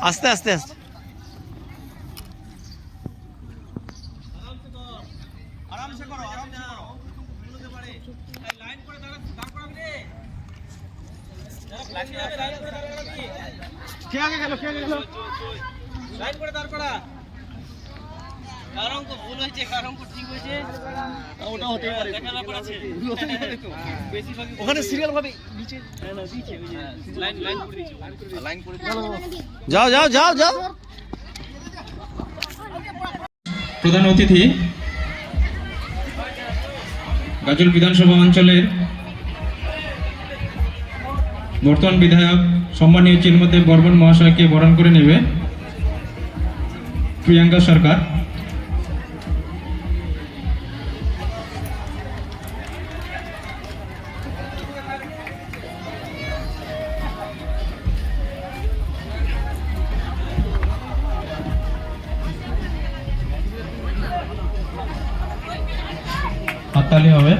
আস্তে আস্তে আস্তে। ওখানে সিরিয়াল ভাবে। নিচে লাইন লাইন করে দিয়েছে লাইন করে যাও যাও যাও যাও। প্রধান অতিথি গাজল বিধানসভা অঞ্চলের বর্তমান বিধায়ক সম্মানীয় চিন্মদেব বর্মন মহাশয়কে বরণ করে নেবে প্রিয়াঙ্কা সরকার। হাততালি হবে।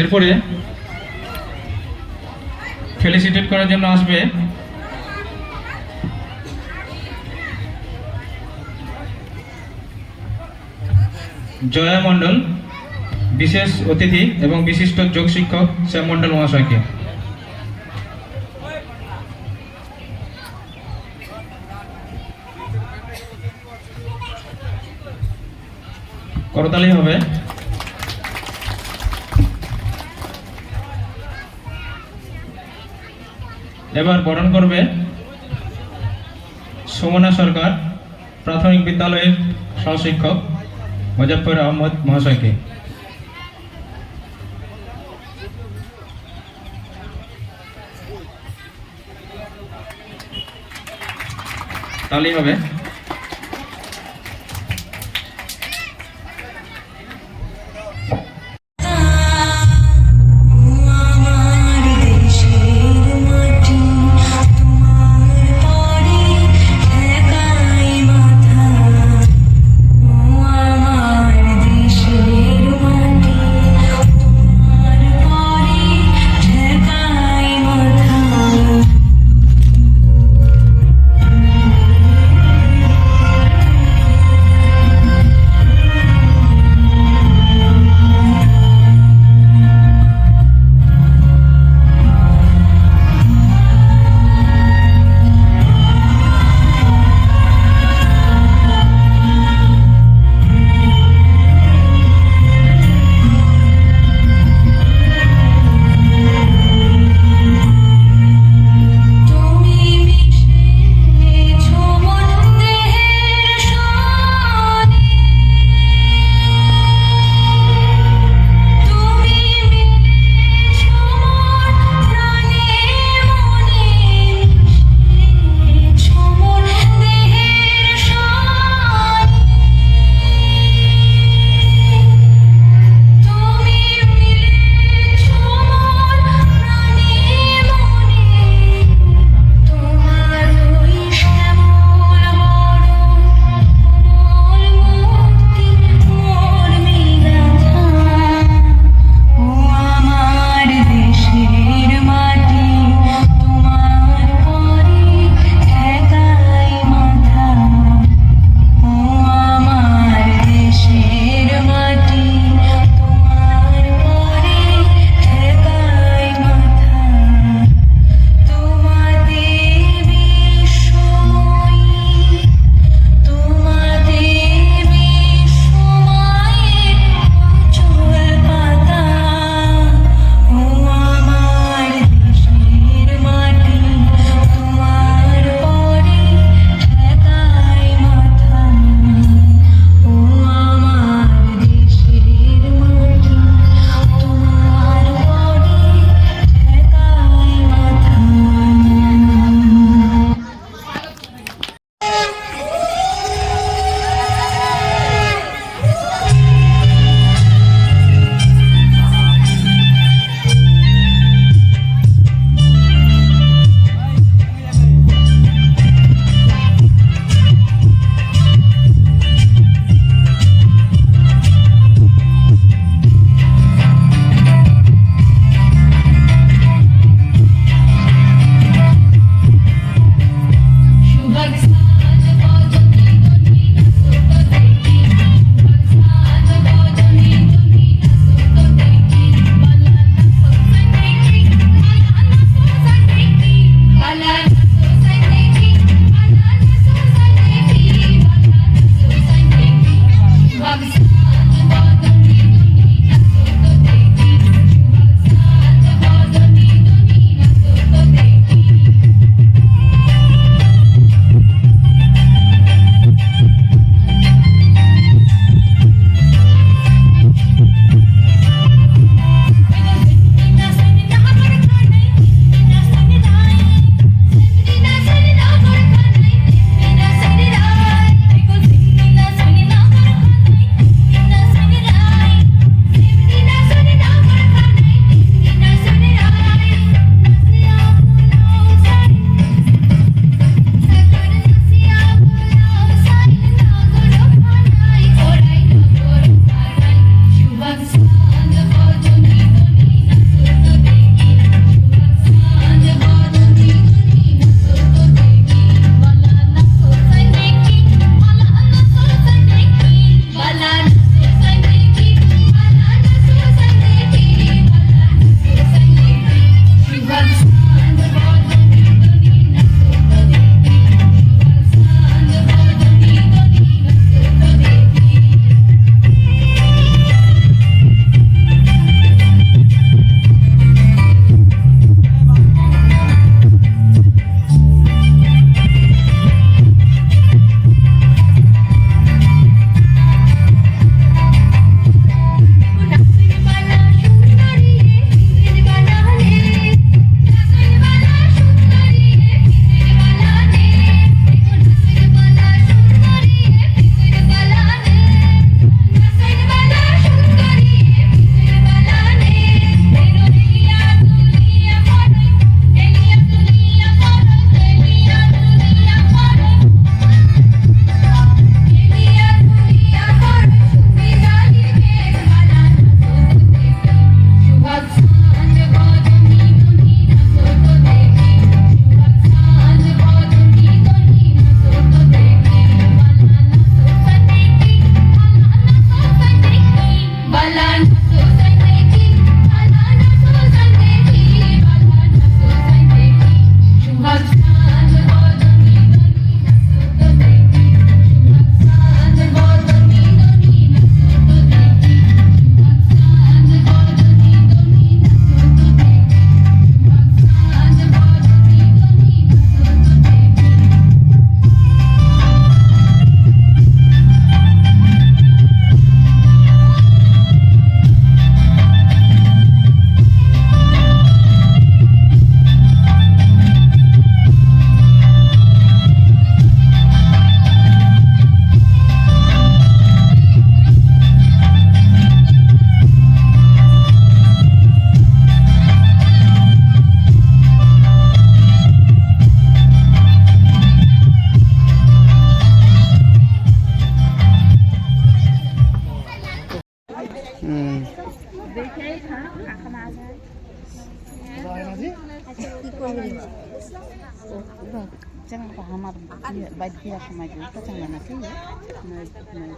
এরপরে ফেলিসিটেট করার জন্য আসবে। জয়া মণ্ডল, বিশেষ অতিথি এবং বিশিষ্ট যোগ শিক্ষক শ্যাম মণ্ডল মহাশয়কে। করতালি হবে। এবার বরণ করবে সুমনা সরকার, প্রাথমিক বিদ্যালয়ের সহশিক্ষক মুজফর আহমদ মহাশয়কে। তালি হবে। badhi ya kumaji utatangana mana na na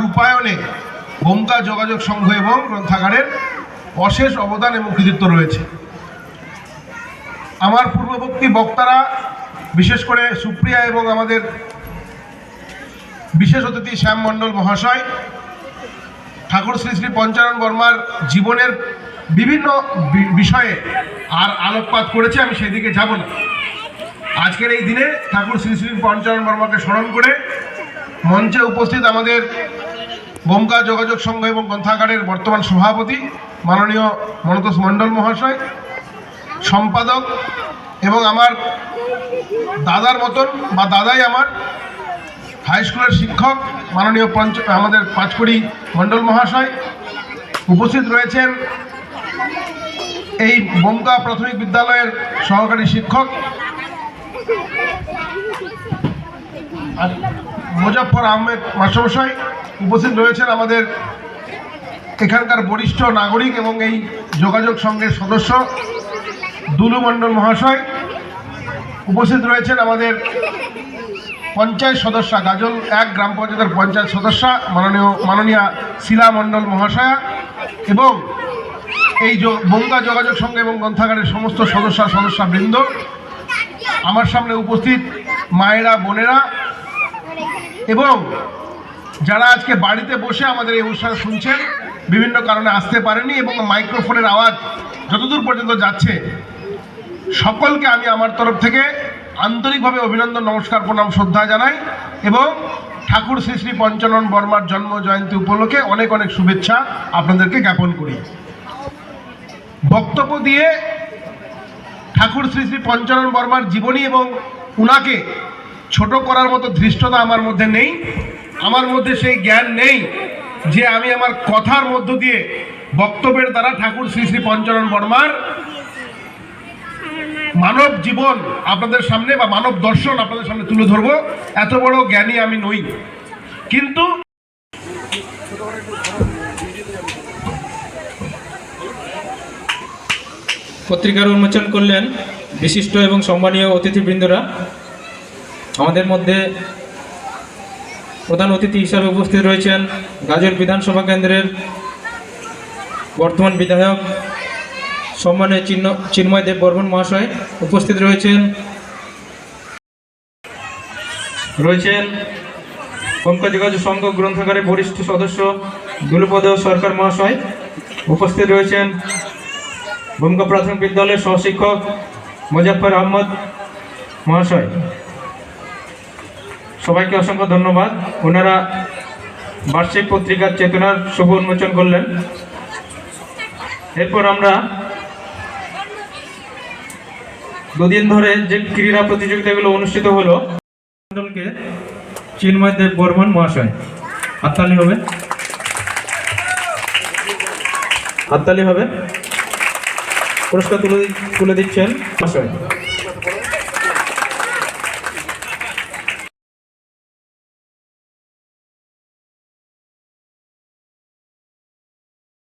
রূপায়ণে ভূমিকা যোগাযোগ সংঘ এবং গ্রন্থাগারের অশেষ অবদান এবং কৃতিত্ব রয়েছে। আমার পূর্ববর্তী বক্তারা, বিশেষ করে সুপ্রিয়া এবং আমাদের বিশেষ অতিথি শ্যাম মণ্ডল মহাশয়, ঠাকুর শ্রী শ্রী পঞ্চানন বর্মার জীবনের বিভিন্ন বিষয়ে আর আলোকপাত করেছে, আমি সেদিকে যাব না। আজকের এই দিনে ঠাকুর শ্রী শ্রী পঞ্চানন বর্মাকে স্মরণ করে মঞ্চে উপস্থিত আমাদের বোমকা যোগাযোগ সংঘ এবং গ্রন্থাগারের বর্তমান সভাপতি মাননীয় মনতোষ মণ্ডল মহাশয়, সম্পাদক এবং আমার দাদার মতন বা দাদাই আমার হাই স্কুলের শিক্ষক মাননীয় পঞ্চ আমাদের পাঁচকুড়ি মণ্ডল মহাশয় উপস্থিত রয়েছেন এই বোমকা প্রাথমিক বিদ্যালয়ের সহকারী শিক্ষক। মুজাফর আহমেদ মাস্টারমশাই উপস্থিত রয়েছেন আমাদের এখানকার বরিষ্ঠ নাগরিক এবং এই যোগাযোগ সংঘের সদস্য দুলু মণ্ডল মহাশয় উপস্থিত রয়েছেন আমাদের পঞ্চায়েত সদস্যা গাজল এক, গ্রাম পঞ্চায়েতের পঞ্চায়েত সদস্যা মাননীয়, মাননীয়া শিলা মণ্ডল মহাশয়া এবং এই বঙ্গা যোগাযোগ সংঘ এবং গ্রন্থাগারের সমস্ত সদস্য সদস্যা বৃন্দ আমার সামনে উপস্থিত মায়েরা, বোনেরা এবং যারা আজকে বাড়িতে বসে আমাদের এই অনুষ্ঠান শুনছেন, বিভিন্ন কারণে আসতে পারেনি এবং মাইক্রোফোনের আওয়াজ যতদূর পর্যন্ত যাচ্ছে, সকলকে আমি আমার তরফ থেকে আন্তরিকভাবে অভিনন্দন, নমস্কার, প্রণাম, শ্রদ্ধা জানাই এবং ঠাকুর শ্রী শ্রী পঞ্চানন বর্মার জন্ম জয়ন্তী উপলক্ষে অনেক অনেক শুভেচ্ছা আপনাদেরকে জ্ঞাপন করি। বক্তব্য দিয়ে ঠাকুর শ্রী শ্রী পঞ্চানন বর্মার জীবনী এবং উনাকে ছোট করার মতো ধৃষ্টতা আমার মধ্যে নেই। আমার মধ্যে সেই জ্ঞান নেই যে আমি আমার কথার মধ্য দিয়ে বক্তব্যের দ্বারা ঠাকুর শ্রী শ্রী পঞ্চরণ বর্মার মানব জীবন আপনাদের সামনে বা মানব দর্শন আপনাদের সামনে তুলে ধরবো। এত বড় জ্ঞানী আমি নই। কিন্তু পত্রিকার উন্মোচন করলেন বিশিষ্ট এবং সম্মানীয় অতিথিবৃন্দরা। আমাদের মধ্যে প্রধান অতিথি হিসাবে উপস্থিত রয়েছেন গাজর বিধানসভা কেন্দ্রের বর্তমান বিধায়ক সম্মানীয় চিহ্ন চিন্ময় দেব বর্মন মহাশয় উপস্থিত রয়েছেন। রয়েছেন পঙ্কজ সংঘ গ্রন্থাগারের বরিষ্ঠ সদস্য দুলপদ সরকার মহাশয় উপস্থিত রয়েছেন। ভূমিকা প্রাথমিক বিদ্যালয়ের সহশিক্ষক মুজাফর আহমদ মহাশয়। সবাইকে অসংখ্য ধন্যবাদ। ওনারা বার্ষিক পত্রিকার চেতনার শুভ উন্মোচন করলেন। এরপর আমরা দুদিন ধরে যে ক্রীড়া প্রতিযোগিতাগুলো অনুষ্ঠিত হলো, মণ্ডলকে চিন্ময় দেব বর্মন মহাশয়। হাততালি হবে। হাততালি হবে। পুরস্কার তুলে তুলে দিচ্ছেন মহাশয়।